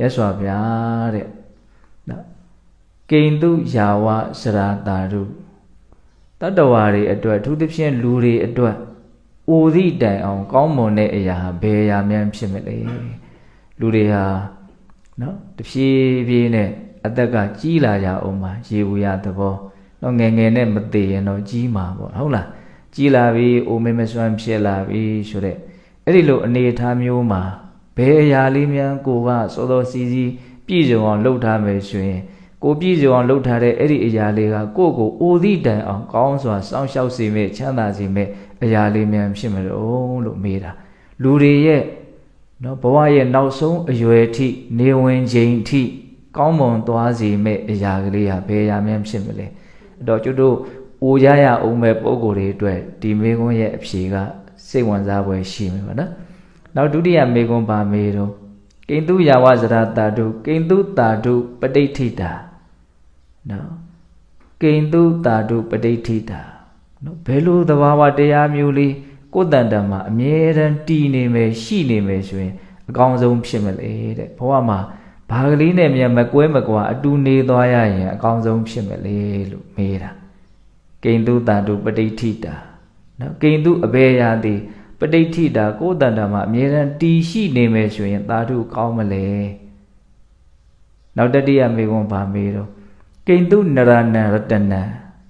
ရသော်ဗျာတဲ့နော်ကိန္တုယာဝစရာတာရုတတ္တဝါတွေအတွက်အထူးသဖြင့်လူတွေအတွက်အိုသည့်တိုင်အောင် ကောင်းမွန်တဲ့အရာဘယ်အရာများဖြစ်မလဲလူတွေဟာနော်တဖြည်းဖြည်းနဲ့အသက်ကကြီးလာကြအောင်မှာရေဝရသဘောတော့ငယ်ငယ်နဲ့မသေးရင်တော့ကြီးမှာပေါ့ဟုတ်လားကြီးလာပြီအိုမေမစွမ်းဖြစ်လာပြီဆိုတဲ့အဲ့ဒီလိုအနေအထားမျိုးမှာ ဘယ်အရာလေးများကိုကစောစောစီးစီးပြည့်စုံအောင်လုပ်ထားမယ်ဆိုရင်ကိုပြည့်စုံအောင်လုပ်ထားတဲ့အဲ့ဒီအရာလေးကကိုယ့်ကိုအိုသည့်တိုင်အောင်ကောင်းစွာစောင့်ရှောက်စေမယ့်ချမ်းသာစေမယ့်အရာလေးများဖြစ်မလို့လို့မေးတာလူတွေရဲ့နော်ဘဝရဲ့နောက်ဆုံးအရွယ်ထိနေဝင်ချိန်ထိကောင်းမွန်သွားစေမယ့်အရာကလေးဟာဘယ်အရာများဖြစ်မလဲအဲ့တော့ကျွတ်တို့အိုရရအောင်မဲ့ပုံကိုယ်တွေအတွက်ဒီမေခွန်းရဲ့အဖြေကစိတ်ဝင်စားဖွယ်ရှိမှာပါနော် နောက်ဒုတိယမေခွန်းပါမေတော့ကိန္တုယာဝဇရတာတုကိန္တုတာတုပဋိဋ္ဌိတာနော်ကိန္တုတာတုပဋိဋ္ဌိတာနော်ဘယ်လိုသဘာဝတရားမျိုးလေးကိုယ်တန်တမှာအမြဲတမ်းတည်နေမယ်ရှိနေမယ်ဆိုရင်အကောင်းဆုံးဖြစ်မလဲတဲ့ဘဝမှာဘာကလေးနဲ့မြန်မကွဲမကွာအတူနေသွားရရင်အကောင်းဆုံးဖြစ်မလဲလို့မေးတာကိန္တုတာတုပဋိဋ္ဌိတာနော်ကိန္တုအဘေရာတိ ပဋိဋ္ဌိတာကိုယ်တန်တမှာအမြဲတမ်းတည်ရှိနေမယ်ဆိုရင်သာဓုကောင်းမလဲနောက်တတိယမေခွန်းဗာမေးတော့ကိန္တုနရဏရတနံ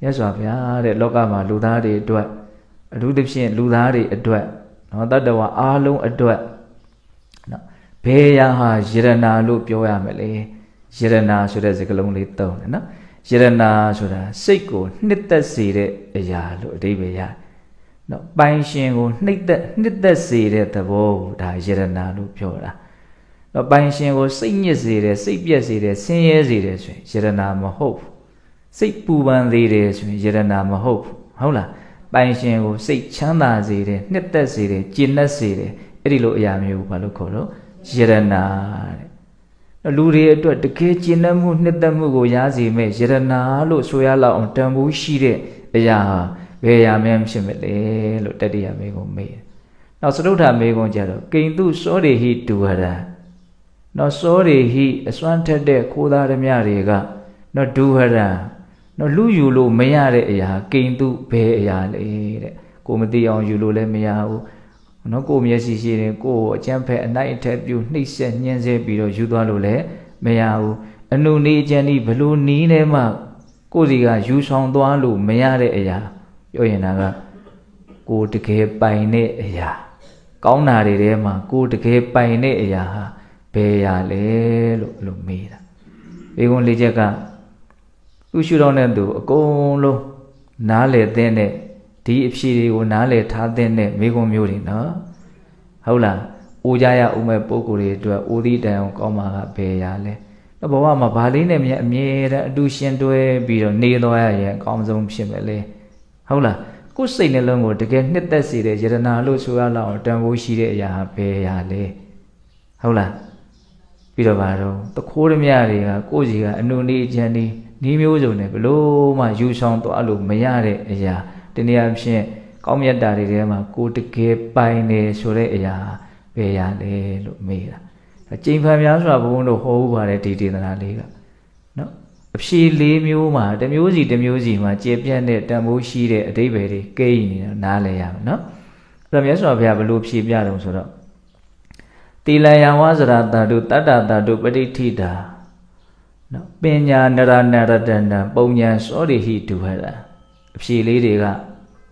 ရသော်ဗျာတဲ့လောကမှာလူသားတွေအတွက်အထူးသဖြင့်လူသားတွေအတွက်နော်တတ္တဝါအားလုံးအတွက်နော်ဘယ်ရာဟာယရနာလို့ပြောရမလဲယရနာဆိုတဲ့စကားလုံးလေးသုံးတယ်နော်ယရနာဆိုတာစိတ်ကိုနှစ်သက်စေတဲ့အရာလို့အဓိပ္ပာယ်ရတယ် နော်ပိုင်ရှင်ကိုနှိပ်သက်နှစ်သက်စေတဲ့သဘောကိုဒါယရနာလို့ပြောတာနော်ပိုင်ရှင်ကိုစိတ်ညစ်စေတယ်စိတ်ပြက်စေတယ်ဆင်းရဲစေတယ်ဆိုရင်ယရနာမဟုတ်ဘူးစိတ်ပူပန်သေးတယ်ဆိုရင်ယရနာမဟုတ်ဘူးဟုတ်လားပိုင်ရှင်ကိုစိတ်ချမ်းသာစေတယ်နှစ်သက်စေတယ်ကျဉ်တ်စေတယ်အဲ့ဒီလိုအရာမျိုးဘာလို့ခေါ်တော့ယရနာတဲ့လူတွေအတွက်တကယ်ကျဉ်တ်မှုနှစ်သက်မှုကိုရစေမဲ့ယရနာလို့ဆိုရလောက်အောင်တန်ဖိုးရှိတဲ့အရာဟာ ဘယ်အရာမှဖြစ်မလဲလို့တတိယမေကုံမေးတယ်နောက်စတုထမေကုံကြတော့ကိန္တုစောရိဟိတူဟရံနော်စောရိဟိအစွမ်းထက်တဲ့ခိုးသားဓမြတွေကနော်ဒူဟရံနော်လူယူလို့မရတဲ့အရာကိန္တုဘယ်အရာလဲတဲ့ကိုမသိအောင်ယူလို့လည်းမရဘူးနော်ကိုမျက်စိရှိရင်ကိုအကျံဖက်အနိုင်အထက်ပြုနှိပ်ဆက်ညှင်းဆဲပြီးတော့ယူသွားလို့လည်းမရဘူးအနုနေအကျံဒီဘလို့နီးနေမှကိုစီကယူဆောင်သွားလို့မရတဲ့အရာ ပြောရင်ဒါကကိုတကယ်ပိုင်တဲ့အရာ ကောင်းတာတွေထဲမှာကိုတကယ်ပိုင်တဲ့အရာဟာဘယ်အရာလဲလို့အဲ့လိုမေးတာဘေကုံလေးချက်ကသူရှုတော့တဲ့သူအကုန်လုံးနားလေတဲ့နဲ့ဒီအဖြေတွေကိုနားလေထားတဲ့နဲ့မိကုံမျိုးတွေနော်ဟုတ်လားအိုကြရဦးမဲ့ပုံကိုယ်တွေအတွက်အိုသီးတန်အောင်ကောင်းမှာကဘယ်ရာလဲတော့ဘဝမှာဘာလေးနဲ့မြဲအမြဲတမ်းအတူရှင်တွဲပြီးတော့နေသွားရရင်အကောင်းဆုံးဖြစ်မယ်လေ ဟုတ်လားကိုယ်စိတ်နှလုံးကိုတကယ်နှစ်သက်စေတဲ့ယတနာလို့ဆိုရလောက်တန်ဖိုးရှိတဲ့အရာဘယ်ရာလဲဟုတ်လားပြီးတော့ဘာတော့တခိုးရမြတွေကကိုယ့်စီကအနုနေအကျန်ဒီနီးမျိုးစုံနဲ့ဘလို့မှယူဆောင်သွားလို့မရတဲ့အရာတနည်းအားဖြင့်ကောင်းမြတ်တာတွေထဲမှာကိုတကယ်ပိုင်နေဆိုတဲ့အရာဘယ်ရာလဲလို့မေးတာကျိန်ဖန်များစွာဘုန်းတို့ဟောဥပါတယ်ဒီဒေသနာလေးကနော် အဖြေလေးမျိုးမှာတစ်မျိုးစီတစ်မျိုးစီမှာကျေပြတ်တဲ့တန်ဖိုးရှိတဲ့အတိပ္ပယ်တွေကိန်းနေတော့နားလဲရမယ်နော်အဲ့တော့မြတ်စွာဘုရားဘလို့ဖြေပြတော့ဆိုတော့တိလယံဝဇရတာတုတတ္တတာတုပဋိဋ္ဌိတာနော်ပညာနရနရတနပုံညာစောရိဟိတုဟရအဖြေလေးတွေက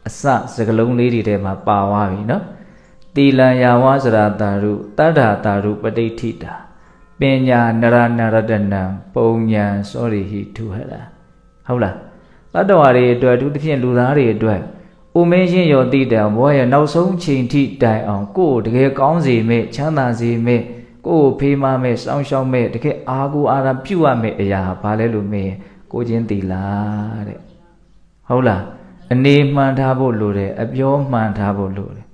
အစစကလုံးလေးတွေထဲမှာပါသွားပြီနော်တိလံယာဝဇရာတာရုတတ္ထာတာရုပဋိဋ္ဌိတာ ပညာနရနရတနံပုံညာစောရိဟိထုဟရာဟုတ်လားတတ္တဝါတွေအတွက်သူတစ်ဖြင့်လူသားတွေအတွက်ဥမင်းရှင်ရောတိတံဘဝရဲ့နောက်ဆုံးချိန်ထိတိုင်အောင်ကိုယ်တကယ်ကောင်းစေမဲ့ချမ်းသာစေမဲ့ကိုယ်ဖေးမမဲ့စောင်းရှောက်မဲ့တကယ်အာကိုအာရပြုတ်ရမဲ့အရာဘာလဲလို့မေးရင်ကိုချင်းတီလာတဲ့ဟုတ်လားအနေမှန်ထားဖို့လိုတယ်အပြောမှန်ထားဖို့လိုတယ်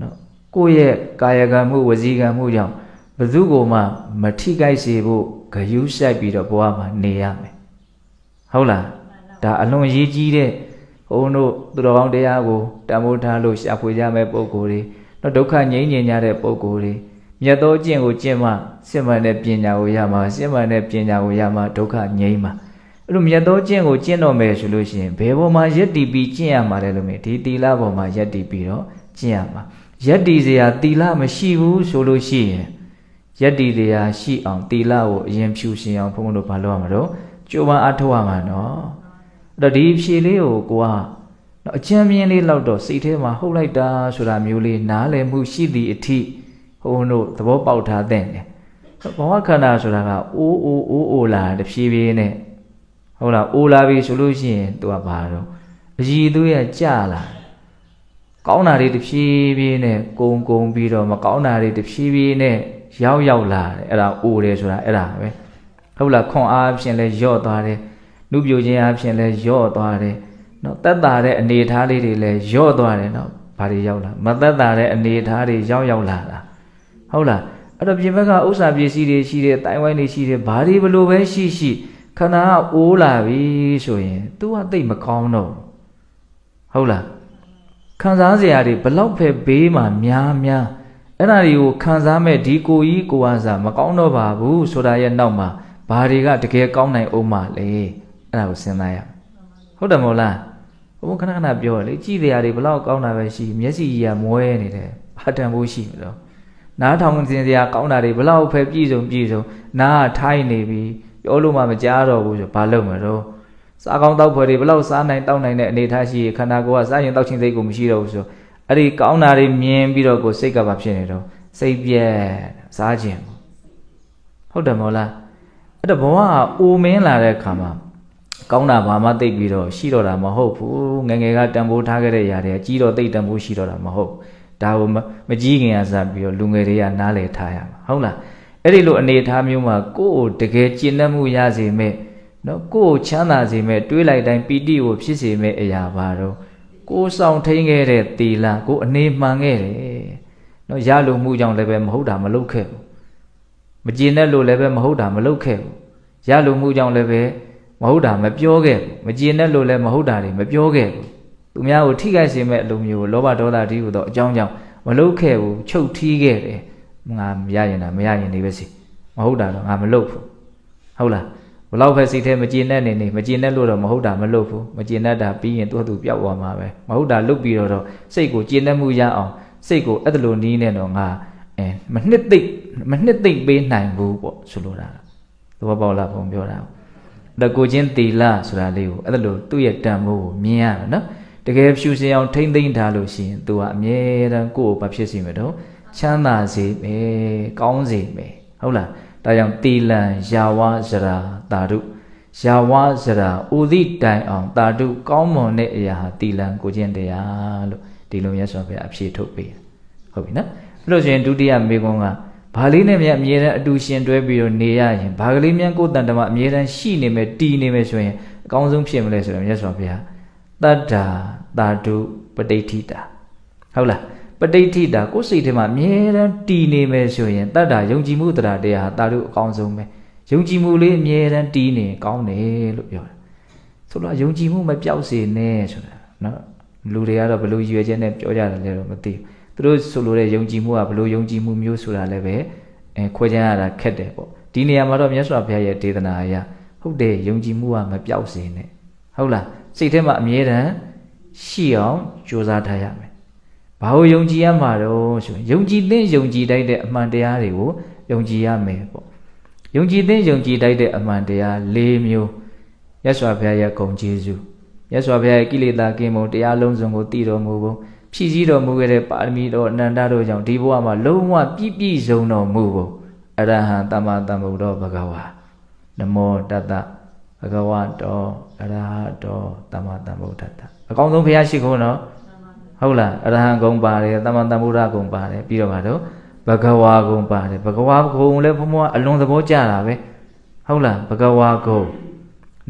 နော်ကိုယ့်ရဲ့ကာယကံမှုဝစီကံမှုကြောင့် ဘယ်သူကိုမှမထိခိုက်စေဖို့ဂယုစိုက်ပြီးတော့ဘဝမှာနေရမယ်ဟုတ်လားဒါအလွန်ရေးကြီးတဲ့ဘုန်းတို့သူတော်ကောင်းတရားကိုတန်ဖိုးထားလို့ရှာဖွေကြမဲ့ပုံကိုယ်တွေတော့ဒုက္ခငြိမ်းငြိမ်ကြတဲ့ပုံကိုယ်တွေမြတ်သောကျင့်ကိုကျင့်မှစစ်မှန်တဲ့ပညာကိုရမှာစစ်မှန်တဲ့ပညာကိုရမှာဒုက္ခငြိမ်းမှာအဲ့လိုမြတ်သောကျင့်ကိုကျင့်တော့မယ်ဆိုလို့ရှိရင်ဘယ်ပေါ်မှာယက်တီပြီးကျင့်ရမှာလဲလို့မြင်ဒီတီလာပေါ်မှာယက်တီပြီးတော့ကျင့်ရမှာယက်တီစရာတီလာမရှိဘူးဆိုလို့ရှိရင် ယက်တီစရာရှိအောင်တီလာကိုအရင်ဖြူရှင်အောင်ဘုန်းဘုန်းတို့ဘာလုပ်ရမှာတော့ကြိုးပမ်းအားထုတ်ရမှာနော်အဲ့တော့ဒီဖြေလေးကိုကိုကနော်အချမ်းမြင်းလေးလောက်တော့စိတ်ထဲမှာဟုတ်လိုက်တာဆိုတာမျိုးလေးနားလည်မှုရှိသည့်အထိဘုန်းဘုန်းတို့သဘောပေါက်ထားတဲ့တယ်ဘဝခန္ဓာဆိုတာကအိုးအိုးအိုးအိုးလာတဖြည်းဖြည်းနဲ့ဟုတ်လားအိုးလာပြီဆိုလို့ရှိရင်သူကဘာတော့အည်သူရဲ့ကြလာကောင်းတာတွေတဖြည်းဖြည်းနဲ့ကုံကုံပြီးတော့မကောင်းတာတွေတဖြည်းဖြည်းနဲ့ ရောက်ရောက်လာတယ်အဲ့ဒါအိုးတယ်ဆိုတာအဲ့ဒါပဲဟုတ်လားခွန်အားဖြင့်လဲယော့သွားတယ်နုပြိုခြင်းအားဖြင့်လဲယော့သွားတယ်နော်တက်တာတဲ့အနေအထားလေးတွေလဲယော့သွားတယ်နော်ဘာတွေရောက်လာမသက်တာတဲ့အနေအထားတွေရောက်ရောက်လာတာဟုတ်လားအဲ့တော့ပြင်ဘက်ကဥစ္စာပစ္စည်းတွေရှိတယ်တိုင်ဝိုင်းတွေရှိတယ်ဘာတွေဘလို့ပဲရှိရှိခန္ဓာကအိုးလာပြီဆိုရင် तू ကသိမကောင်းတော့ဟုတ်လားခံစားစရာတွေဘလောက်ပဲဘေးမှာများများ အဲ့ဒါတွေကိုခံစားမဲ့ဒီကိုကြီးကိုအားစားမကောင်းတော့ပါဘူးဆိုတာရဲ့နောက်မှာဘာတွေကတကယ်ကောင်းနိုင်အောင်မလဲအဲ့ဒါကိုစဉ်းစားရဟုတ်တယ်မဟုတ်လားဘုံခဏခဏပြောလေကြည်တရားတွေဘလောက်ကောင်းတာပဲရှိမျက်စိကြီးကမွဲနေတယ်ဘာတန်ဖို့ရှိမလို့နားထောင်စင်စရာကောင်းတာတွေဘလောက်ပဲပြည့်စုံပြည့်စုံနားထိုင်းနေပြီပြောလို့မှမကြားတော့ဘူးဆိုဘာလုပ်မလို့စားကောင်းတောက်ဖွယ်တွေဘလောက်စားနိုင်တောက်နိုင်တဲ့အနေထားရှိခန္ဓာကိုယ်ကစားရင်တောက်ချင်းစိတ်ကိုမရှိတော့ဘူးဆို အဲ့ဒီကောင်းတာတွေမြင်ပြီးတော့ကိုယ်စိတ်ကဘာဖြစ်နေတော့စိတ်ပြက်စားခြင်းဟုတ်တယ်မဟုတ်လားအဲ့တော့ဘဝကအိုမင်းလာတဲ့ခါမှာကောင်းတာဘာမှသိပ်ပြီးတော့ရှိတော့တာမဟုတ်ဘူးငငယ်ကတန်ဖိုးထားခဲ့တဲ့ຢာတွေကြီးတော့သိပ်တန်ဖိုးရှိတော့တာမဟုတ်ဒါကိုမကြီးခင်ကစားပြီးတော့လူငယ်တွေကနားလည်ထားရမှာဟုတ်လားအဲ့ဒီလိုအနေအထားမျိုးမှာကိုယ့်ကိုတကယ်ကျင့်တတ်မှုရစေမဲ့နော်ကိုယ့်ကိုချမ်းသာစေမဲ့တွေးလိုက်တိုင်းပီတိကိုဖြစ်စေမဲ့အရာပါတော့ ကိုယ်ဆောင်ထိန်ခဲ့တဲ့တီလာကိုအနေမှန်ခဲ့တယ်နော်ရလို့မှုကြောင့်လည်းပဲမဟုတ်တာမလုပ်ခဲ့ဘူးမကျင်တဲ့လို့လည်းပဲမဟုတ်တာမလုပ်ခဲ့ဘူးရလို့မှုကြောင့်လည်းပဲမဟုတ်တာမပြောခဲ့ဘူးမကျင်တဲ့လို့လည်းမဟုတ်တာတွေမပြောခဲ့ဘူးသူများကိုထိခိုက်စေမဲ့အလိုမျိုးလောဘဒေါသတိဟူသောအကြောင်းကြောင့်မလုပ်ခဲ့ဘူးချုပ်ထီးခဲ့တယ်ငါမရရင်တာမရရင်နေပဲစီမဟုတ်တာတော့ငါမလုပ်ဘူးဟုတ်လား ဘလောက်ပဲစိတ်ထဲမကျင်တဲ့နေနေမကျင်တဲ့လို့တော့မဟုတ်တာမလုပ်ဘူးမကျင်တတ်တာပြီးရင်သူ့အတူပျောက်သွားမှာပဲမဟုတ်တာလုပ်ပြီးတော့တော့စိတ်ကိုကျင်တတ်မှုရအောင်စိတ်ကိုအဲ့လိုနီးနေတော့ငါအဲမနှစ်သိမ့်မနှစ်သိမ့်ပေးနိုင်ဘူးပေါ့ဆိုလိုတာသဘောပေါက်လားဘုံပြောတာဒါကိုချင်းတီလာဆိုတာလေးကိုအဲ့လိုသူ့ရဲ့တန်ဖိုးကိုမြင်ရမယ်နော်တကယ်ဖြူစင်အောင်ထိမ့်သိမ့်ထားလို့ရှိရင် तू ကအမြဲတမ်းကိုယ့်ကိုဘာဖြစ်စီမလို့ချမ်းသာစေမယ်ကောင်းစေမယ်ဟုတ်လား ဒါကြောင့်တီလံယာဝဇရာတာရုယာဝဇရာဥဒိတိုင်အောင်တာတုကောင်းမွန်တဲ့အရာဟာတီလံကိုကျင့်တရားလို့ဒီလိုမြတ်စွာဘုရားအဖြေထုတ်ပေးဟုတ်ပြီနော်အဲ့လို့ဆိုရင်ဒုတိယမေခွန်းကဘာလေးနဲ့မြတ်အမြဲတမ်းအတူရှင်တွဲပြီးတော့နေရရင်ဘာကလေးမြန်ကိုယ်တန်တမအမြဲတမ်းရှိနေမယ်တည်နေမယ်ဆိုရင်အကောင်းဆုံးဖြစ်မလဲဆိုတော့မြတ်စွာဘုရားတတ္တာတာတုပဋိဋ္ဌိတာဟုတ်လား ပဋိဋ္ဌိတာကိုယ်စိတ်ထဲမှာအမြဲတမ်းတည်နေမယ်ဆိုရင်တတ္တာယုံကြည်မှုတရားတရားဟာတာတုအကောင်းဆုံးပဲယုံကြည်မှုလေးအမြဲတမ်းတည်နေကောင်းတယ်လို့ပြောတယ်ဆိုတော့ယုံကြည်မှုမပြောက်စေနဲ့ဆိုတာနော်လူတွေကတော့ဘလို့ရွယ်ချက်နဲ့ပြောကြတယ်လည်းတော့မသိဘူးသူတို့ဆိုလိုတဲ့ယုံကြည်မှုကဘလို့ယုံကြည်မှုမျိုးဆိုတာလည်းပဲအဲခွဲခြားရတာခက်တယ်ပေါ့ဒီနေရာမှာတော့မြတ်စွာဘုရားရဲ့ဒေသနာအရဟုတ်တယ်ယုံကြည်မှုကမပြောက်စေနဲ့ဟုတ်လားစိတ်ထဲမှာအမြဲတမ်းရှိအောင်ကြိုးစားထားရမယ် ဘာလို့ယုံကြည်ရမှာတော့ဆိုရင်ယုံကြည်တဲ့ယုံကြည်တိုက်တဲ့အမှန်တရားတွေကိုယုံကြည်ရမယ်ပေါ့ယုံကြည်တဲ့ယုံကြည်တိုက်တဲ့အမှန်တရား၄မျိုးရသော်ဘုရားရဲ့ဂုဏ်ကျေးဇူးရသော်ဘုရားရဲ့ကိလေသာကင်းမှုတရားလုံးစုံကိုတည်တော်မူဖို့ဖြည့်ဆည်းတော်မူခဲ့တဲ့ပါရမီတော်အနန္တတို့ကြောင့်ဒီဘဝမှာလုံးဝပြည့်ပြည့်စုံတော်မူဖို့အရဟံတမ္မာတမ္ဗုဒ္ဓဘဂဝါနမောတတဘဂဝတောအရဟတောတမ္မာတမ္ဗုဒ္ဓတအကောင်းဆုံးဘုရားရှိခိုးနော် ဟုတ်လားအရဟံဂုံပါတယ်တမ္မာတမ္ဗုဒ္ဓဂုံပါတယ်ပြီးတော့ပါတော့ဘဂဝါဂုံပါတယ်ဘဂဝါဂုံလည်းဘုံဘွားအလွန်သဘောကျတာပဲဟုတ်လားဘဂဝါဂုံ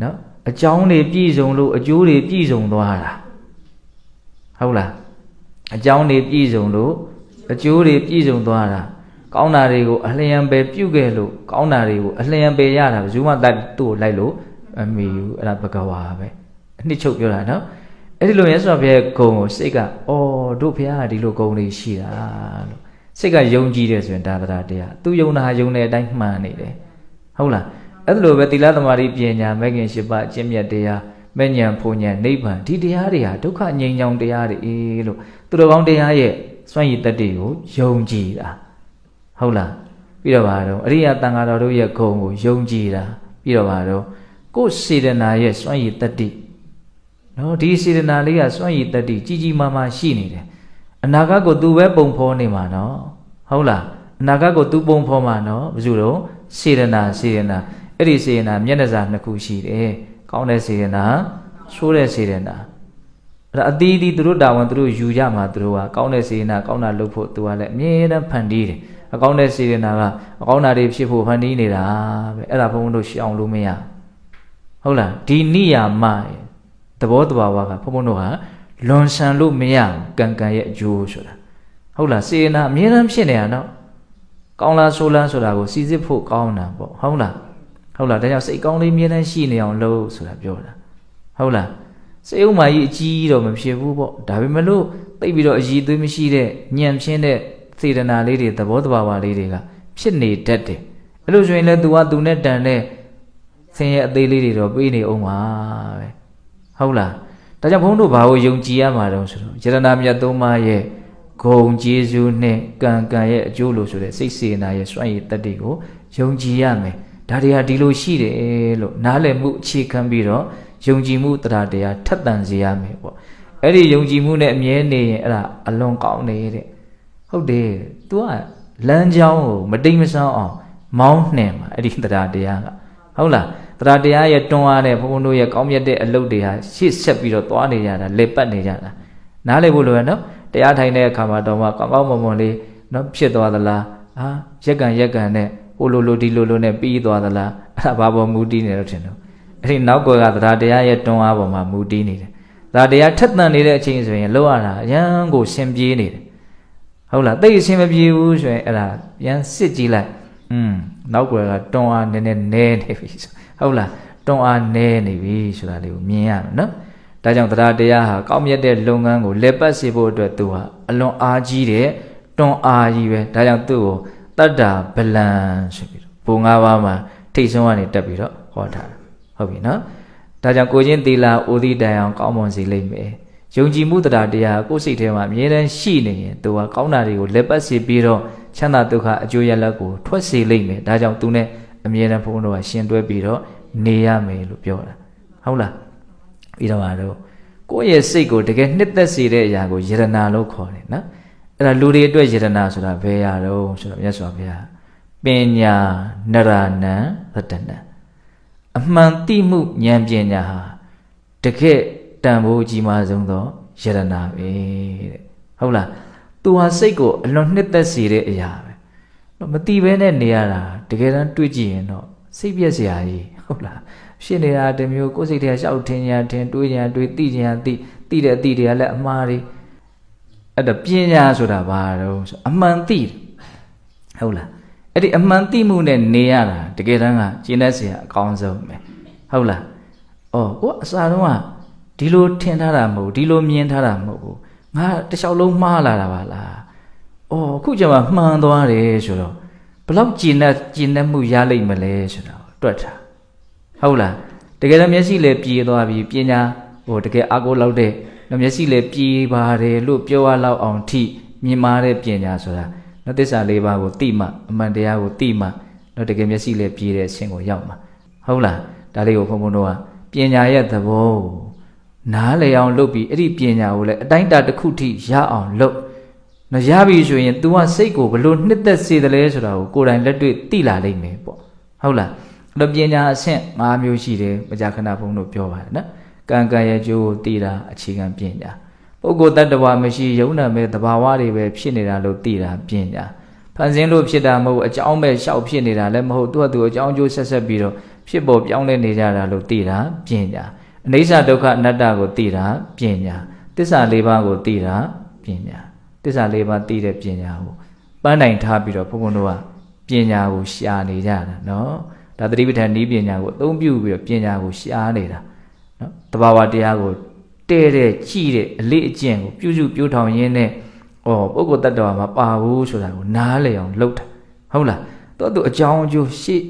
နော်အကြောင်းတွေပြည့်စုံလို့အကျိုးတွေပြည့်စုံသွားတာဟုတ်လားအကြောင်းတွေပြည့်စုံလို့အကျိုးတွေပြည့်စုံသွားတာကောင်းတာတွေကိုအလျံပယ်ပြုတ်ခဲ့လို့ကောင်းတာတွေကိုအလျံပယ်ရတာဘယ်သူမှတတ်သူ့ကိုလိုက်လို့အမေယူအဲ့ဒါဘဂဝါပဲအနှစ်ချုပ်ပြောတာနော် အဲ့ဒီလိုရဲဆိုဘုရားဂုံကိုစိတ်ကအော်တို့ဘုရားကဒီလိုဂုံတွေရှိတာလို့စိတ်ကယုံကြည်တယ်ဆိုရင်ဒါတရားတရားသူယုံတာယုံတဲ့အတိုင်းမှန်နေတယ်ဟုတ်လားအဲ့လိုပဲသီလသမารိပညာမဲ့ခင်၈ပါးအကျင့်မြတ်တရားမဲ့ညာဖုန်ညာနိဗ္ဗာန်ဒီတရားတွေဟာဒုက္ခငြိမ်းချောင်းတရားတွေအေးလို့သူတော်ကောင်းတရားရဲ့စွန့်ရည်တတ်တွေကိုယုံကြည်တာဟုတ်လားပြီးတော့ပါတော့အရိယတန်ဃာတော်တို့ရဲ့ဂုဏ်ကိုယုံကြည်တာပြီးတော့ပါတော့ကိုယ်စေတနာရဲ့စွန့်ရည်တတ္တိ နော်ဒီစေတနာလေးကစွန့်ရည်တတ္တိကြီးကြီးမားမားရှိနေတယ်အနာဂတ်ကိုသူပဲပုံဖော်နေမှာနော်ဟုတ်လားအနာဂတ်ကိုသူပုံဖော်မှာနော်ဘယ်သူတော့စေတနာစေတနာအဲ့ဒီစေတနာမျက်နှာစာနှစ်ခုရှိတယ်ကောင်းတဲ့စေတနာဆိုးတဲ့စေတနာအဲ့ဒါအသီးသီးသူတို့တာဝန်သူတို့ယူကြမှာသူတို့ကကောင်းတဲ့စေတနာကောင်းတာလုပ်ဖို့သူကလည်းအမြဲတမ်းဖန်တီးတယ်အကောင်းတဲ့စေတနာကအကောင်းတာတွေဖြစ်ဖို့ဖန်တီးနေတာပဲအဲ့ဒါဘုန်းဘုန်းတို့ရှောင်လို့မရဟုတ်လားဒီနိယာမ သဘောတဘာဝကဘုန်းဘုန်းတို့ဟာလွန်ဆန်လို့မရကံကံရဲ့အကျိုးဆိုတာဟုတ်လားစေတနာအမြဲတမ်းဖြစ်နေတာနော်ကောင်းလားဆိုးလားဆိုတာကိုစီစစ်ဖို့ကောင်းတာပေါ့ဟုတ်လားဟုတ်လားဒါကြောင့်စိတ်ကောင်းလေးအမြဲတမ်းရှိနေအောင်လုပ်ဆိုတာပြောတာဟုတ်လားစိတ်ဥမာကြီးအကြီးတော့မဖြစ်ဘူးပေါ့ဒါပေမဲ့လို့သိပြီးတော့အည်သွေးမရှိတဲ့ညံဖြင်းတဲ့စေတနာလေးတွေသဘောတဘာဝလေးတွေကဖြစ်နေတတ်တယ်အဲ့လိုဆိုရင်လည်း तू က तू နဲ့တန်တဲ့ဆင်းရဲအသေးလေးတွေတော့ပေးနေအောင်ပါပဲ ဟုတ်လားဒါကြောင့်ဘုန်းတို့ဘာကိုယုံကြည်ရမှာတော့ဆိုတော့ယရနာမြတ်သုံးပါးရဲ့ဂုံကျေးဇူးနဲ့ကံကံရဲ့အကျိုးလို့ဆိုတဲ့စိတ်စေနာရဲ့စွန့်ရည်တတ္တိကိုယုံကြည်ရမယ်ဒါတွေဟာဒီလိုရှိတယ်လို့နားလည်မှုအခြေခံပြီးတော့ယုံကြည်မှုတရားတရားထက်သန်စေရမယ်ပေါ့အဲ့ဒီယုံကြည်မှုနဲ့အမြဲနေရင်အဲ့ဒါအလွန်ကောင်းနေတဲ့ဟုတ်တယ် तू ကလမ်းကြောင်းကိုမတိမ်မဆောင်းအောင်မောင်းနှင်မှာအဲ့ဒီတရားတရားကဟုတ်လား တရားတရားရဲ့တွန်းအားနဲ့ဘုန်းဘုန်းတို့ရဲ့ကောင်းမြတ်တဲ့အလုပ်တွေဟာရှေ့ဆက်ပြီးတော့သွားနေကြတာလေပတ်နေကြတာနားလည်ဖို့လိုရနော်တရားထိုင်တဲ့အခါမှာတော့မှကောင်းကောင်းမွန်မွန်လေးနော်ဖြစ်သွားသလားဟာရက်ကန်ရက်ကန်နဲ့ဟိုလိုလိုဒီလိုလိုနဲ့ပြီးသွားသလားအဲ့ဒါဘာပေါ်မူတည်နေတော့ထင်တော့အဲ့ဒီနောက်ကွယ်ကတရားတရားရဲ့တွန်းအားပေါ်မှာမူတည်နေတယ်ဒါတရားထက်သန်နေတဲ့အချိန်ဆိုရင်လောက်ရတာအရန်ကိုရှင်ပြေးနေတယ်ဟုတ်လားတိတ်အရှင်မပြေဘူးဆိုရင်အဲ့ဒါပြန်စစ်ကြည့်လိုက်อืมနောက်ကွယ်ကတွန်းအားနည်းနည်းနဲနေပြီ ဟုတ်လားတွန်းအားနဲနေပြီဆိုတာလေးကိုမြင်ရမယ်နော်ဒါကြောင့်တရားတရားဟာကောင်းမြတ်တဲ့လုပ်ငန်းကိုလက်ပတ်စေဖို့အတွက်သူဟာအလွန်အားကြီးတဲ့တွန်းအားကြီးပဲဒါကြောင့်သူ့ကိုတတ္တာဗလံဆိုပြီးတော့ဘုံ၅ပါးမှာထိတ်ဆုံးကနေတက်ပြီးတော့ဟောထားဟုတ်ပြီနော်ဒါကြောင့်ကိုချင်းသီလာအိုသီတိုင်အောင်ကောင်းမွန်စေလိမ့်မယ်ယုံကြည်မှုတရားတရားကိုယ်စိတ်ထဲမှာအမြဲတမ်းရှိနေရင်သူကကောင်းတာတွေကိုလက်ပတ်စေပြီးတော့ချမ်းသာဒုက္ခအကျိုးရလဒ်ကိုထွက်စေလိမ့်မယ်ဒါကြောင့်သူနဲ့ အမြဲတမ်းဘုန်းတော်ကရှင်တွဲပြီးတော့နေရမယ်လို့ပြောတာဟုတ်လားပြီးတော့ပါတော့ကိုယ့်ရဲ့စိတ်ကိုတကယ်နှစ်သက်စေတဲ့အရာကိုယရနာလို့ခေါ်တယ်နော်အဲ့ဒါလူတွေအတွက်ယရနာဆိုတာဘယ်ရာတော့ဆိုတော့မြတ်စွာဘုရားပညာနရဏံသတ္တနံအမှန်တိမှုဉာဏ်ပညာဟာတကယ်တန်ဖိုးကြီးမားဆုံးသောယရနာပဲတဲ့ဟုတ်လားသူဟာစိတ်ကိုအလွန်နှစ်သက်စေတဲ့အရာပဲ မတိဘဲနဲ့နေရတာတကယ်တမ်းတွေးကြည့်ရင်တော့စိတ်ပြည့်စရာကြီးဟုတ်လားဖြစ်နေတာတမျိုးကိုယ်စိတ်ထဲရှောက်ထင်ညာထင်တွေးညာတွေးသိညာသိသိတဲ့အသိတွေကလည်းအမှားတွေအဲ့ဒါပညာဆိုတာဘာတော့ဆိုအမှန်သိဟုတ်လားအဲ့ဒီအမှန်သိမှုနဲ့နေရတာတကယ်တမ်းကကျင့်တတ်စရာအကောင်းဆုံးပဲဟုတ်လားအော်ကိုအစားတော့ကဒီလိုထင်ထားတာမဟုတ်ဒီလိုမြင်ထားတာမဟုတ်ဘူးငါတခြားလုံးမှားလာတာပါလား အော်အခုကျမှမှန်သွားတယ်ဆိုတော့ဘလောက်ကျင့်တတ်ကျင့်တတ်မှုရလိမ့်မလဲဆိုတာတွက်တာဟုတ်လားတကယ်တော့မျက်စိလည်းပြေးသွားပြီပညာဟိုတကယ်အာကိုလောက်တဲ့မျက်စိလည်းပြေးပါတယ်လို့ပြောရလောက်အောင်ထိမြင်မာတဲ့ပညာဆိုတာနော်သစ္စာလေးပါးကိုသိမှအမှန်တရားကိုသိမှနော်တကယ်မျက်စိလည်းပြေးတဲ့အဆင့်ကိုရောက်မှာဟုတ်လားဒါလေးကိုဘုံဘုံတို့ကပညာရဲ့သဘောနားလည်အောင်လုပ်ပြီးအဲ့ဒီပညာကိုလည်းအတိုင်းတာတစ်ခုထိရအောင်လုပ် နော်ရပြီဆိုရင် तू ကစိတ်ကိုဘလို့နှစ်သက်စေတယ်လဲဆိုတာကိုကိုယ်တိုင်လက်တွေ့သိလာလိမ့်မယ်ပေါ့ဟုတ်လားအဲ့တော့ပညာအဆင့်၅မျိုးရှိတယ်မကြာခဏဘုန်းတို့ပြောပါတယ်နော်ကံကံရဲ့ကျိုးကိုသိတာအခြေခံပညာပုဂ္ဂိုလ်တ attva မရှိယုံနာမဲ့သဘာဝတွေပဲဖြစ်နေတာလို့သိတာပညာဖန်ဆင်းလို့ဖြစ်တာမဟုတ်အကြောင်းပဲရှောက်ဖြစ်နေတာလည်းမဟုတ်သူ့အတူအကြောင်းကျိုးဆက်ဆက်ပြီးတော့ဖြစ်ပေါ်ပြောင်းလဲနေကြတာလို့သိတာပညာအနိစ္စဒုက္ခအနတ္တကိုသိတာပညာသစ္စာလေးပါးကိုသိတာပညာ သစ္စာလေးပါးသိတဲ့ပညာကိုပန်းတိုင်ထားပြီးတော့ဘုန်းဘုန်းတို့ကပညာကိုရှာနေကြတာနော်ဒါသတိပဋ္ဌာန်ဤပညာကိုအသုံးပြုပြီးတော့ပညာကိုရှားနေတာနော်တဘာဝတရားကိုတဲ့တဲ့ကြည့်တဲ့အလေးအကျင့်ကိုပြုစုပြောထောင်ရင်းနဲ့ဩပုဂ္ဂိုလ်တ attva မှာပါဘူးဆိုတာကိုနားလည်အောင်လုပ်တာဟုတ်လားတော့သူအကြောင်းအကျိုးရှေ့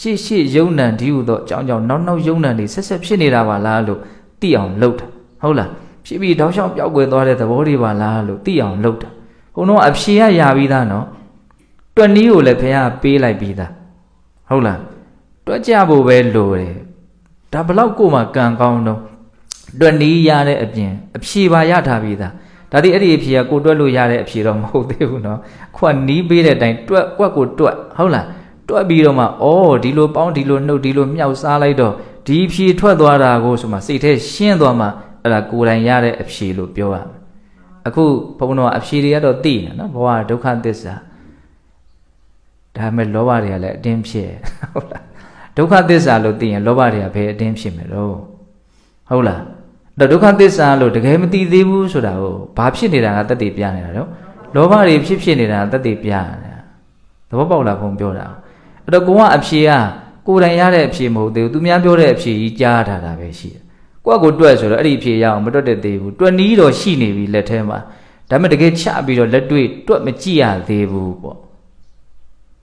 ရှေ့ရှေ့ယုံနံဒီဟုသောအကြောင်းကြောင့်နောက်နောက်ယုံနံတွေဆက်ဆက်ဖြစ်နေတာပါလားလို့သိအောင်လုပ်တာဟုတ်လား ဖြစ်ပြီးတောက်လျှောက်ပျောက်ကွယ်သွားတဲ့သဘောတွေပါလားလို့သိအောင်လုပ်တာဘုံတော့အဖြေရရပြီးသားနော်တွက်နည်းကိုလည်းဘုရားပေးလိုက်ပြီးသားဟုတ်လားတွက်ကြဖို့ပဲလိုတယ်ဒါဘလောက်ကိုမှကံကောင်းတော့တွက်နည်းရတဲ့အပြင်အဖြေပါရထားပြီးသားဒါတိအဲ့ဒီအဖြေကကိုတွက်လို့ရတဲ့အဖြေတော့မဟုတ်သေးဘူးနော်ခွက်နီးပေးတဲ့အတိုင်းတွက်ကွက်ကိုတွက်ဟုတ်လားတွက်ပြီးတော့မှအော်ဒီလိုပေါင်းဒီလိုနှုတ်ဒီလိုမြောက်စားလိုက်တော့ဒီဖြေထွက်သွားတာကိုဆိုမှစိတ်ထဲရှင်းသွားမှ အဲ့ဒါကိုယ်တိုင်ရတဲ့အဖြေလို့ပြောရမယ်အခုဘုန်းတော်ကအဖြေတွေကတော့သိနေနော်ဘဝဒုက္ခသစ္စာဒါပေမဲ့လောဘတွေကလည်းအတင်းဖြစ်ဟုတ်လားဒုက္ခသစ္စာလို့သိရင်လောဘတွေကဘယ်အတင်းဖြစ်မလို့ဟုတ်လားတော့ဒုက္ခသစ္စာလို့တကယ်မသိသေးဘူးဆိုတာကိုဘာဖြစ်နေတာကတတ်တည်ပြနေတာတော့လောဘတွေဖြစ်ဖြစ်နေတာတတ်တည်ပြနေတာသဘောပေါက်လားဘုံပြောတာအဲ့တော့ကိုကအဖြေကကိုယ်တိုင်ရတဲ့အဖြေမဟုတ်သေးဘူးသူများပြောတဲ့အဖြေကြီးကြားထားတာပဲရှိတယ် ကိုကကိုတွက်ဆိုတော့အဲ့ဒီအဖြေရအောင်မတွက်တဲ့သေးဘူးတွက်နီးတော့ရှိနေပြီလက်ထဲမှာဒါပေမဲ့တကယ်ချပြီးတော့လက်တွေ့တွက်မကြည့်ရသေးဘူးပေါ့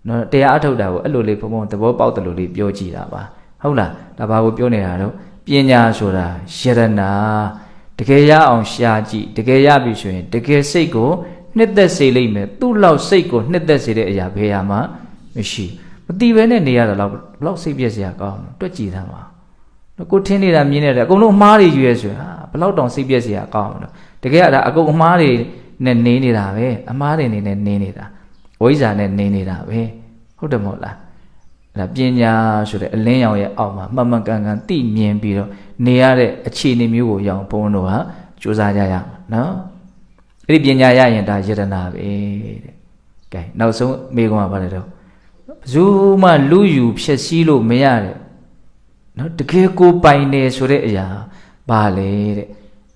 နော်တရားအထုတ်တာကိုအဲ့လိုလေးဘုံဘုံသဘောပေါက်တယ်လို့လေးပြောကြည့်တာပါဟုတ်လားဒါဘာကိုပြောနေတာတော့ပညာဆိုတာယရနာတကယ်ရအောင်ရှာကြည့်တကယ်ရပြီဆိုရင်တကယ်စိတ်ကိုနှစ်သက်စေလိမ့်မယ်သူ့လောက်စိတ်ကိုနှစ်သက်စေတဲ့အရာဘယ်ဟာမှမရှိမတိပဲနဲ့နေရတာတော့ဘလောက်စိတ်ပြည့်စရာကောင်းတွက်ကြည့်သမ်းပါ ကိုထင်းနေတာမြင်နေတယ်အကုန်လုံးအမားတွေယူရဲဆိုဟာဘလောက်တောင်စိတ်ပြည့်စရာကောင်းလို့တကယ်ကဒါအကုန်အမားတွေနဲ့နေနေတာပဲအမားတွေနေနဲ့နေနေတာဝိဇ္ဇာနဲ့နေနေတာပဲဟုတ်တယ်မဟုတ်လားအဲ့ဒါပညာဆိုတဲ့အလင်းရောင်ရဲ့အောက်မှာမှန်မှန်ကန်ကန်သိမြင်ပြီးတော့နေရတဲ့အခြေအနေမျိုးကိုရအောင်ဘုန်းတို့ဟာစူးစမ်းကြရမှာနော်အဲ့ဒီပညာရရင်ဒါယတနာပဲတဲ့ကဲနောက်ဆုံးမိကွန်းကဘာလဲတော့ဘယ်သူမှလူယူဖြစ်စည်းလို့မရတဲ့ နော်တကယ်ကိုပိုင်နေဆိုတဲ့အရာဘာလဲတဲ့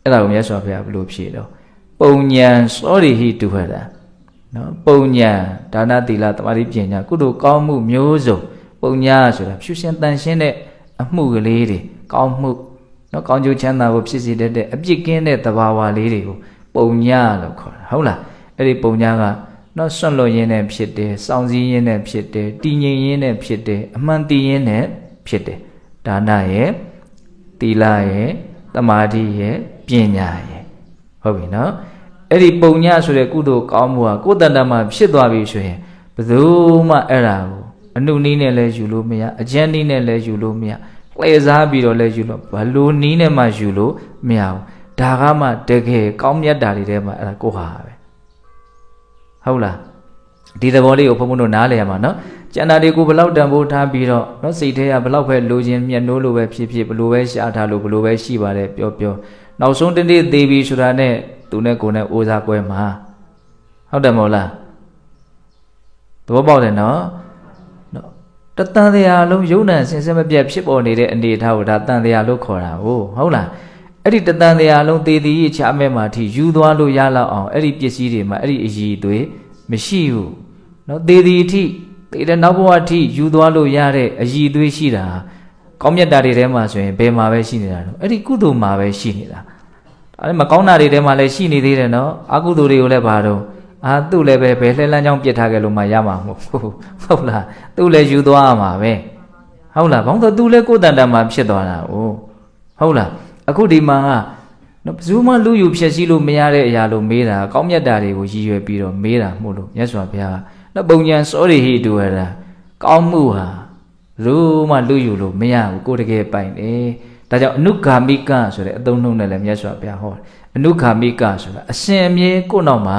အဲ့ဒါကိုမြတ်စွာဘုရားဘယ်လိုဖြေတော့ပုံညာစောရိဟိတုဟတာနော်ပုံညာဒါနသီလသမာဓိပညာကုသိုလ်ကောင်းမှုမျိုးစုံပုံညာဆိုတာဖြူရှင်တန်ရှင်းတဲ့အမှုကလေးတွေကောင်းမှုနော်ကောင်းကျိုးချမ်းသာကိုဖြစ်စေတတ်တဲ့အပြစ်ကင်းတဲ့သဘာဝလေးတွေကိုပုံညာလို့ခေါ်တာဟုတ်လားအဲ့ဒီပုံညာကနော်ဆွန့်လွတ်ရင်းနဲ့ဖြစ်တယ်စောင့်စည်းရင်းနဲ့ဖြစ်တယ်တည်ငြိမ်ရင်းနဲ့ဖြစ်တယ်အမှန်တည်ရင်းနဲ့ဖြစ်တယ် ဒါနရဲ့သီလရဲ့တမာတိရဲ့ပညာရဲ့ဟုတ်ပြီနော်အဲ့ဒီပုံညဆိုတဲ့ကုသိုလ်ကောင်းမှုဟာကိုယ်တန်တမှာဖြစ်သွားပြီဆိုရင်ဘယ်သူမှအဲ့ဒါကိုအနုနည်းနဲ့လည်းယူလို့မရအကျဉ်းနည်းနဲ့လည်းယူလို့မရလှည့်စားပြီးတော့လည်းယူလို့ဘလို့နည်းနဲ့မှယူလို့မရဘူးဒါကမှတကယ်ကောင်းမြတ်တာတွေထဲမှာအဲ့ဒါကိုဟာပဲဟုတ်လားဒီသဘောလေးကိုဘုန်းဘုန်းတို့နားလည်ရမှာနော် ကျန်တာတွေကိုဘလောက်တန်ဖိုးထားပြီးတော့နော်စိတ်ထဲကဘလောက်ပဲလိုချင်မြတ်နိုးလိုပဲဖြစ်ဖြစ်ဘလို့ပဲရှားထားလို့ဘလို့ပဲရှိပါတယ်ပြောပြောနောက်ဆုံးတနေ့သေးပြီဆိုတာနဲ့သူနဲ့ကိုယ်နဲ့အိုးစားကွဲမှာဟုတ်တယ်မဟုတ်လားသဘောပေါက်တယ်နော်နော်တတန်တရားလုံးယုံနံစင်စက်မပြတ်ဖြစ်ပေါ်နေတဲ့အနေအထားကိုဒါတန်တရားလို့ခေါ်တာဟုတ်ဟုတ်လားအဲ့ဒီတတန်တရားလုံးသေသည်ချားမဲ့မှာအထိယူသွားလို့ရလောက်အောင်အဲ့ဒီပစ္စည်းတွေမှာအဲ့ဒီအည်တွေမရှိဘူးနော်သေသည်အထိ သေတဲ့နောက်ဘဝအထိယူသွားလို့ရတဲ့အည်သွေးရှိတာကောင်းမြတ်တာတွေထဲမှာဆိုရင်ဘယ်မှာပဲရှိနေတာတော့အဲ့ဒီကုသိုလ်မှာပဲရှိနေတာအဲ့မကောင်းတာတွေထဲမှာလည်းရှိနေသေးတယ်နော်အကုသိုလ်တွေကိုလည်းပါတော့အာသူ့လည်းပဲဘယ်လှဲလန်းချောင်းပြစ်ထားခဲ့လို့မှရမှာမဟုတ်ဘူးဟုတ်လားသူ့လည်းယူသွားရမှာပဲဟုတ်လားဘောင်းတော့သူ့လည်းကိုယ်တန်တန်မှာဖြစ်သွားတာ哦ဟုတ်လားအခုဒီမှာကနော်ဘယ်သူမှလူယူဖြစ်စည်းလို့မရတဲ့အရာလို့မေးတာကောင်းမြတ်တာတွေကိုရည်ရွယ်ပြီးတော့မေးတာမို့လို့မြတ်စွာဘုရား နော်ပုံညာစောရိဟိတူရတာကောင်းမှုဟာဘူးမှလူယူလို့မရဘူးကိုယ်တကယ်ပိုင်တယ်ဒါကြောင့်အနုဂါမိကဆိုတဲ့အသုံးနှုန်းနဲ့လည်းမြတ်စွာဘုရားဟောတယ်အနုဂါမိကဆိုတာအစဉ်အမြဲကိုယ့်နောက်မှာ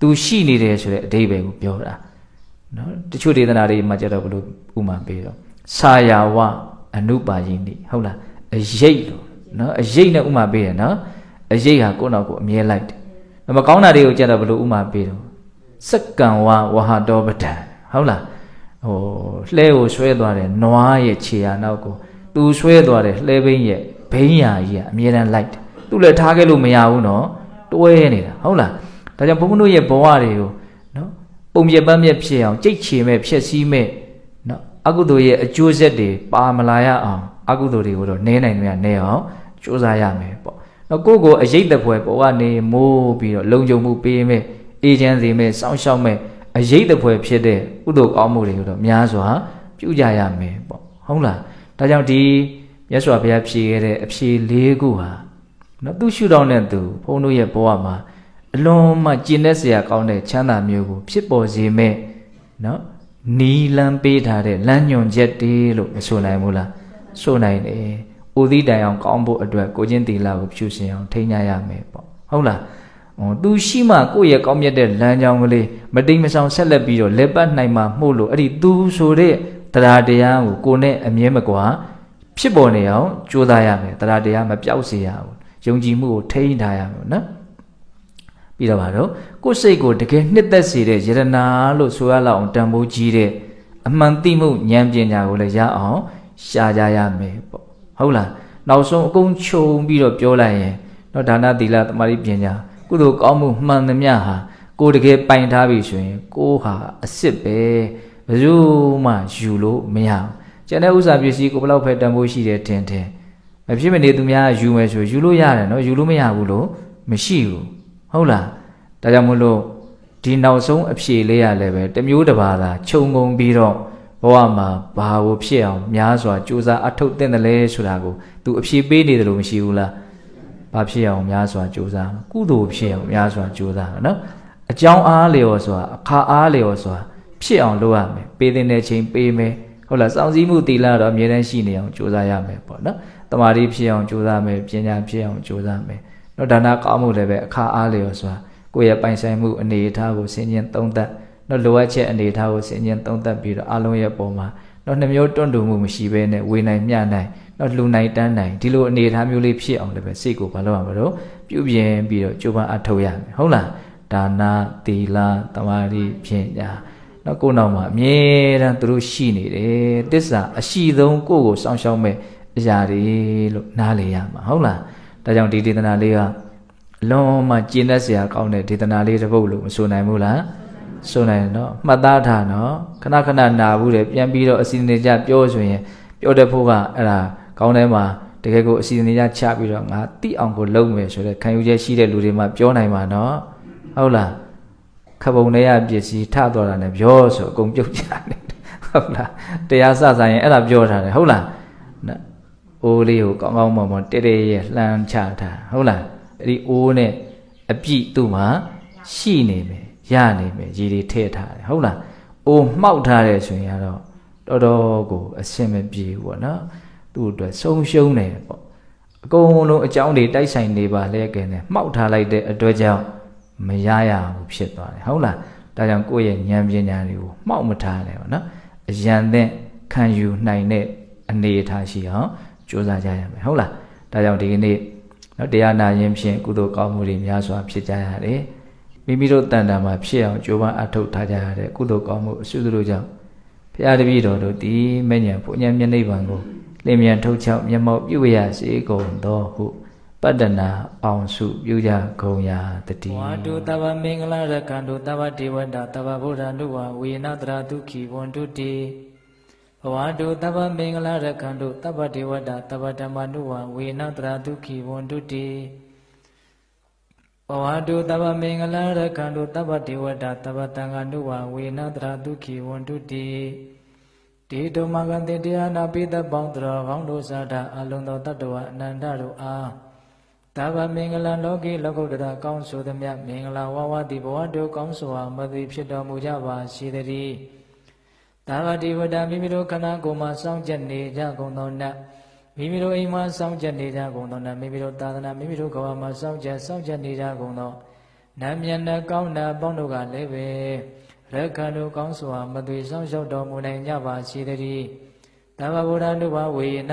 သူရှိနေတယ်ဆိုတဲ့အဓိပ္ပာယ်ကိုပြောတာနော်တချို့ဒေသနာတွေမှာကျတော့ဘလို့ဥမာပေးတော့ဆာယာဝအနုပါယိနိဟုတ်လားအရိတ်လို့နော်အရိတ်နဲ့ဥမာပေးတယ်နော်အရိတ်ဟာကိုယ့်နောက်ကိုအမြဲလိုက်တယ်မကောင်းတာတွေကိုကျတော့ဘလို့ဥမာပေးတော့ စက္ကံဝဝဟတောပဒံဟုတ်လားဟိုလှဲကိုဆွဲသွားတယ်နွားရဲ့ခြေရာနောက်ကိုသူဆွဲသွားတယ်လှဲဘိန်းရဲ့ဘိန်းရာကြီးကအမြဲတမ်းလိုက်တယ်သူလည်းထားခဲ့လို့မရဘူးနော်တွဲနေတာဟုတ်လားဒါကြောင့်ဘုန်းဘုန်းတို့ရဲ့ဘဝတွေကိုနော်ပုံပြပန်းမြက်ဖြစ်အောင်ကြိတ်ချေမဲ့ဖြစ်စည်းမဲ့နော်အကုသိုလ်ရဲ့အကျိုးဆက်တွေပါမလာရအောင်အကုသိုလ်တွေကိုတော့နဲနိုင်မြနဲအောင်စူးစမ်းရမယ်ပေါ့နော်ကိုယ့်ကိုအရေးတပွဲပေါ်ကနေမိုးပြီးတော့လုံခြုံမှုပေးမဲ့ အေဂျင့်စီမဲ့စောင့်ရှောက်မဲ့အရေးတပွဲဖြစ်တဲ့ကုသိုလ်ကောင်းမှုတွေကိုတော့များစွာပြုကြရမယ်ပေါ့ဟုတ်လားဒါကြောင့်ဒီမြတ်စွာဘုရားဖြေခဲ့တဲ့အဖြေ၄ခုဟာနော်သူရှုတော့တဲ့သူဘုန်းတို့ရဲ့ဘဝမှာအလွန်မှကျင့်တဲ့ဆရာကောင်းတဲ့ချမ်းသာမျိုးကိုဖြစ်ပေါ်စေမဲ့နော်နီလန်းပေးထားတဲ့လမ်းညွန်ချက်တေးလို့မဆိုနိုင်ဘူးလားဆိုနိုင်တယ်။ဦးသီးတိုင်အောင်ကောင်းဖို့အတွက်ကိုချင်းတီလာကိုဖြူစင်အောင်ထိန်းကြရမယ်ပေါ့ဟုတ်လား။ဟော သူရှိမှကိုယ့်ရဲ့ကောင်းမြတ်တဲ့လမ်းကြောင်းကလေးမတိမ်မဆောင်ဆက်လက်ပြီးတော့လက်ပတ်နိုင်မှာမှုလို့အဲ့ဒီသူဆိုတဲ့တရားတရားကိုကိုနဲ့အမြဲမကွာဖြစ်ပေါ်နေအောင်ကြိုးစားရမယ်တရားတရားမပြောက်စေရဘူးယုံကြည်မှုကိုထိန်းထားရမယ်နော်ပြီးတော့ပါတော့ကိုယ်စိတ်ကိုတကယ်နှစ်သက်စေတဲ့ယရနာလို့ဆိုရလောက်အောင်တန်ဖိုးကြီးတဲ့အမှန်သိမှုဉာဏ်ပညာကိုလည်းရအောင်ရှားကြရမယ်ပေါ့ဟုတ်လားနောက်ဆုံးအကုန်ခြုံပြီးတော့ပြောလိုက်ရင်တော့ဒါနသီလသမာဓိပညာ ကုသိုလ်ကောင်းမှုမှန်သမျှဟာကိုယ်တကယ်ပိုင်ထားပြီဆိုရင်ကိုယ်ဟာအစ်စ်ပဲဘယ်သူမှယူလို့မရဘူးကျန်တဲ့ဥစ္စာပစ္စည်းကိုဘယ်လောက်ပဲတန်ဖိုးရှိတယ်ထင်တယ်မဖြစ်မနေသူများယူမယ်ဆိုယူလို့ရတယ်နော်ယူလို့မရဘူးလို့မရှိဘူးဟုတ်လားဒါကြောင့်မို့လို့ဒီနောက်ဆုံးအဖြေလေးရလည်းပဲတမျိုးတစ်ပါးသာခြုံငုံပြီးတော့ဘဝမှာဘာကိုဖြစ်အောင်များစွာကြိုးစားအထုတ်တဲ့တယ်လဲဆိုတာကို तू အဖြေပေးနေတယ်လို့မရှိဘူးလား ဘာဖြစ်အောင်များစွာကြိုးစားကုသိုလ်ဖြစ်အောင်များစွာကြိုးစားနော်အကြောင်းအားလျော်စွာအခါအားလျော်စွာဖြစ်အောင်လုပ်ရမယ်ပေးတဲ့ချိန်ပေးမယ်ဟုတ်လားစောင့်စည်းမှုတီလာတော့အမြဲတမ်းရှိနေအောင်ကြိုးစားရမယ်ပေါ့နော်တမာတိဖြစ်အောင်ကြိုးစားမယ်ပညာဖြစ်အောင်ကြိုးစားမယ်နော်ဒါနကောင်းမှုလည်းပဲအခါအားလျော်စွာကိုယ့်ရဲ့ပိုင်ဆိုင်မှုအနေအထားကိုဆင်ခြင်သုံးသပ်နော်လိုအပ်ချက်အနေအထားကိုဆင်ခြင်သုံးသပ်ပြီးတော့အလုံးရဲ့ပုံမှာနော်နှမျိုးတွန့်တူမှုမရှိဘဲနဲ့ဝေနိုင်မျှနိုင် နော်လှူနိုင်တန်းနိုင်ဒီလိုအနေအထားမျိုးလေးဖြစ်အောင်လည်းပဲစိတ်ကိုဘာလို့ရမလို့ပြုပြင်ပြီးတော့ကြိုးပမ်းအထောက်ရမယ်ဟုတ်လားဒါနသီလသမာဓိပညာနော်ကိုယ်နောက်မှာအမြဲတမ်းသူတို့ရှိနေတယ်တစ္ဆာအရှိဆုံးကိုယ့်ကိုစောင့်ရှောက်မဲ့အရာတွေလို့နားလေရမှာဟုတ်လားဒါကြောင့်ဒီဒေသနာလေးကအလွန်မှကျင့်တတ်စရာကောင်းတဲ့ဒေသနာလေးတစ်ပုဒ်လို့မဆိုနိုင်ဘူးလားဆိုနိုင်တော့မှတ်သားထားနော်ခဏခဏနာဘူးတယ်ပြန်ပြီးတော့အစီအစဉ်ကြပြောဆိုရင်ပြောတဲ့ဖို့ကအဲ့ဒါ ကောင်းတဲ့မှာတကယ်ကိုအစီအစဉ်ကြချပြီးတော့ငါတိအောင်ကိုလုပ်မယ်ဆိုတဲ့ခံယူချက်ရှိတဲ့လူတွေမှပြောနိုင်မှာနော်ဟုတ်လားခပုံတွေကပစ္စည်းထသွားတာနဲ့ပြောဆိုအကုန်ပြုတ်ကြတယ်ဟုတ်လားတရားစဆိုင်ရင်အဲ့ဒါပြောထားတယ်ဟုတ်လားအိုးလေးကိုကောင်းကောင်းမွန်မွန်တဲတဲရဲ့လှမ်းချထားဟုတ်လားအဲ့ဒီအိုးနဲ့အပြည့်သူ့မှာရှိနေမယ်ရနေမယ်ရည်တွေထည့်ထားတယ်ဟုတ်လားအိုးမှောက်ထားတယ်ဆိုရင်ကတော့တော်တော်ကိုအဆင်မပြေဘူးပေါ့နော် သူ့အတွက်ဆုံးရှုံးတယ်ပေါ့အကုန်လုံးအကြောင်းတွေတိုက်ဆိုင်နေပါလေကဲနဲ့မှောက်ထားလိုက်တဲ့အတွက်ကြောင့်မရရဘူးဖြစ်သွားတယ်ဟုတ်လားဒါကြောင့်ကိုယ့်ရဲ့ဉာဏ်ပညာတွေကိုမှောက်မထားနဲ့ပေါ့နော်အရန်တဲ့ခံယူနိုင်တဲ့အနေအထားရှိအောင်ကြိုးစားကြရမယ်ဟုတ်လားဒါကြောင့်ဒီကနေ့နော်တရားနာရင်ဖြင့်ကုသိုလ်ကောင်းမှုတွေများစွာဖြစ်ကြရတယ်မိမိတို့တန်တာမှာဖြစ်အောင်ကြိုးပမ်းအထောက်ထားကြရတဲ့ကုသိုလ်ကောင်းမှုအစွတ်တို့ကြောင့်ဘုရားတပည့်တော်တို့ဒီမဉ္ဇဉ်ဘုညံမျက်နှိပ်ပံကို လင်းမြန်ထုတ်ချောက်မျက်မှောက်ပြုရစေကုန်သောဟုပတ္တနာအောင်စုပြုကြကုန်ရာတတိဝါတုတဗ္ဗမင်္ဂလာရကံတုတဗ္ဗဒေဝတာတဗ္ဗဗုဒ္ဓနုဝဝေနတရာဒုက္ခိဝန္တုတိဘဝတုတဗ္ဗမင်္ဂလာရကံတုတဗ္ဗဒေဝတာတဗ္ဗဓမ္မနုဝဝေနတရာဒုက္ခိဝန္တုတိဘဝတုတဗ္ဗမင်္ဂလာရကံတုတဗ္ဗဒေဝတာတဗ္ဗတံဃာနုဝဝေနတရာဒုက္ခိဝန္တုတိ ဒီတုမကံတေတရားနာပိသပေါင်းတော်ကောင်းတို့သာတာအလုံးသောတတ္တဝအနန္တတို့အားတဗ္ဗမင်္ဂလလောကီလောကုတ္တရာကောင်းဆိုသည်မြတ်မင်္ဂလာဝဝတိဘဝတို့ကောင်းစွာမသိဖြစ်တော်မူကြပါစေတည်းသာဝတိဝတ္တမိမိတို့ခန္ဓာကိုယ်မှာစောင့်ကြနေကြကုန်သောနတ်မိမိတို့အိမ်မှာစောင့်ကြနေကြကုန်သောနတ်မိမိတို့သာသနာမိမိတို့ကဘာမှာစောင့်ကြစောင့်ကြနေကြကုန်သောနတ်မြတ်နဲ့ကောင်းတာပေါင်းတို့ကလည်းပဲ ရက္ခဏုကောင်းစွာမသွေဆောင်လျှောက်တော်မူနိုင်ကြပါစေတည်းတမ္မဗုဒ္ဓနုဘဝေန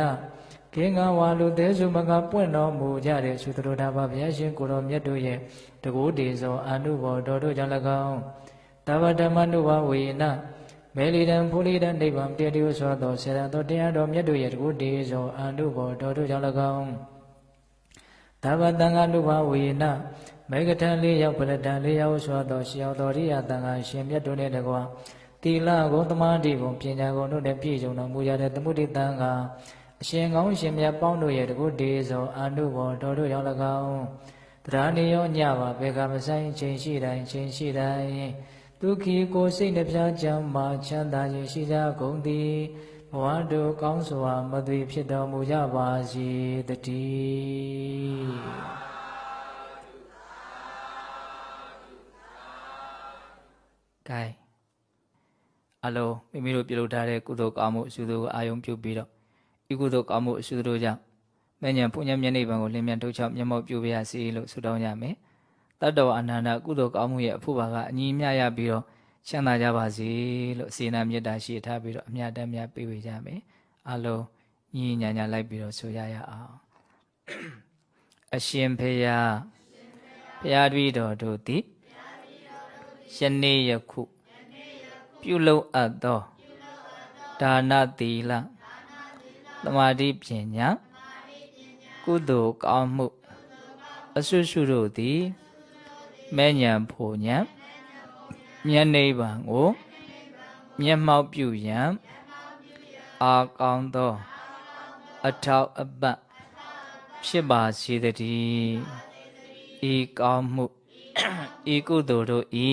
ကိင္ကဝါလူသေးစုမကပွင့်တော်မူကြတဲ့သုတရတာဘဘုရားရှင်ကိုတော်မြတ်တို့ရဲ့တကူတေဇောအာနုဘော်တော်တို့ကြောင့်၎င်းတဗ္ဗဓမ္မနုဘဝေနမေလီတံဖူလီတံနိဗ္ဗာန်တည်းတည်းဆိုသောဆေရသောတရားတော်မြတ်တို့ရဲ့တကူတေဇောအာနုဘော်တော်တို့ကြောင့်၎င်းတဗ္ဗတံဃာနုဘဝေန မေကထံလေးရောက်ပရတံလေးရောက်ဆိုသောရှေယောတော်ရိယတန်ခါရှင်မြတ်တို့နဲ့တကွာတိလကိုသမာဓိကိုပညာကိုတို့နဲ့ပြည့်စုံတော်မူရတဲ့သမုဒိတန်ခါအရှင်ကောင်းရှင်မြတ်ပေါင်းတို့ရဲ့တကုတေဇောအာနုဘောတော်တို့ရောက်၎င်းတရားနေရောညပါဘေကမဆိုင်ချိန်ရှိတိုင်းချိန်ရှိတိုင်းဒုက္ခိကိုယ်စိတ်နှပြကြောင့်မှချမ်းသာခြင်းရှိကြကုန်သည်ဘဝတို့ကောင်းစွာမသွေဖြစ်တော်မူကြပါစေတည်း ကဲအလုံးမိမိတို့ပြုလုပ်ထားတဲ့ကုသိုလ်ကောင်းမှုအစုတို့ကိုအာယုံပြုပြီးတော့ဤကုသိုလ်ကောင်းမှုအစုတို့ကြောင့်မဉ္ဇဉ်ပုညမျက်နှိပ်ပံကိုလင်းမြန်ထုတ်ချောက်မျက်မှောက်ပြုပါရစေလို့ဆုတောင်းကြမယ်တတ္တဝအနန္တကုသိုလ်ကောင်းမှုရဲ့အဖို့ပါကအညီမျှရပြီးတော့ချမ်းသာကြပါစေလို့စေနာမေတ္တာရှိထားပြီးတော့အမြတ်တမ်းများပေးဝေကြမယ်အလုံးညီညာညာလိုက်ပြီးတော့ဆိုရရအောင်အရှင်ဖေယဘုရားတပည့်တော်တို့သည် ယနေ့ယခုပြုလုပ်အပ်သောဒါနသီလသမာဓိပညာကုသိုလ်ကောင်းမှုအဆွဆွတို့သည်မဲ့ညာဖို့ညာမျက်နှိဗ္ဗာန်ကိုမျက်မှောက်ပြုရန်အာကောင်းသောအထောက်အပံ့ဖြစ်ပါစေတည်းဤကောင်းမှုဤကုသိုလ်တို့ဤ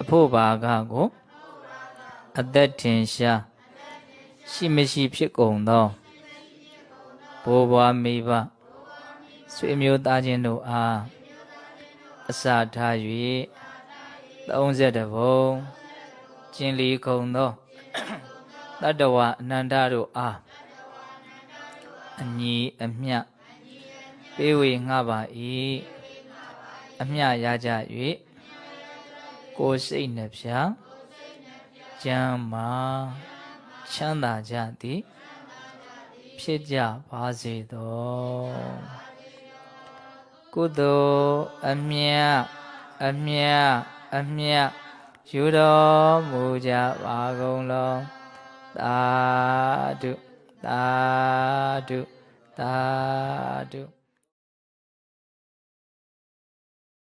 အဖို့ဘာကကိုအသက်ထင်ရှားရှိမရှိဖြစ်ကုန်သောဘိုးဘွားမိဘဆွေမျိုးသားချင်းတို့အားအစာထား၍30ဘုံကျင်လီခုံသောတတ္တဝအနန္တတို့အားအညီအမျှပေးဝေငှပါ၏အမျှရကြ၍ ကိုယ်စိတ်နှဖျားကျမ်းမာချမ်းသာကြသည်ဖြစ်ကြပါစေသောကုသိုလ်အမြတ်အမြတ်အမြတ်ယူတော်မူကြပါကုန်လောသာဓုသာဓုသာဓု